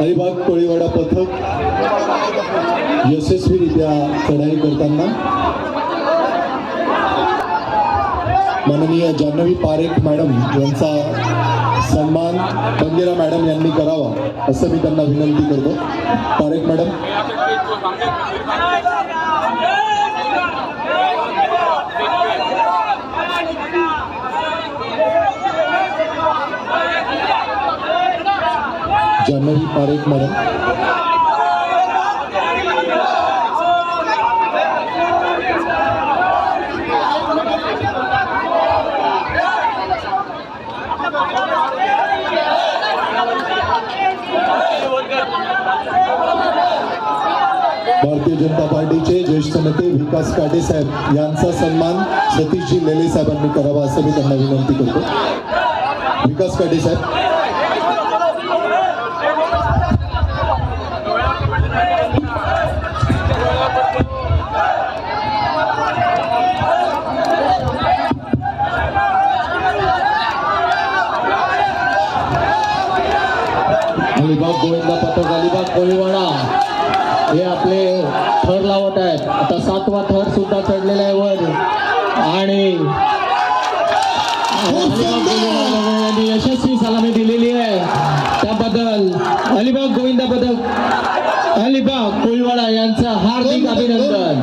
अलिबाग कोळीवाडा पथक यशस्वीरित्या चढाई करताना माननीय जान्हवी पारेख मॅडम यांचा सन्मान बंगेरा मॅडम यांनी करावा असं मी विनंती करतो. पारेख मॅडम. जानवी पारेख मॅडम. भारतीय जनता पार्टीचे ज्येष्ठ नेते विकास काटे साहेब यांचा सतीशजी लेले साहेबांनी करावा असं मी विनंती करतो. विकास काटे साहेब. अलिबाग गोविंदा पथक अलिबाग कोळीवाडा हे आपले सातवा थर सुद्धा चढलेला आहे वर. आणि यशस्वी सलामी दिलेली आहे. त्याबद्दल अलिबाग गोविंदा बद्दल अलिबाग कोळीवाडा यांचं हार्दिक अभिनंदन.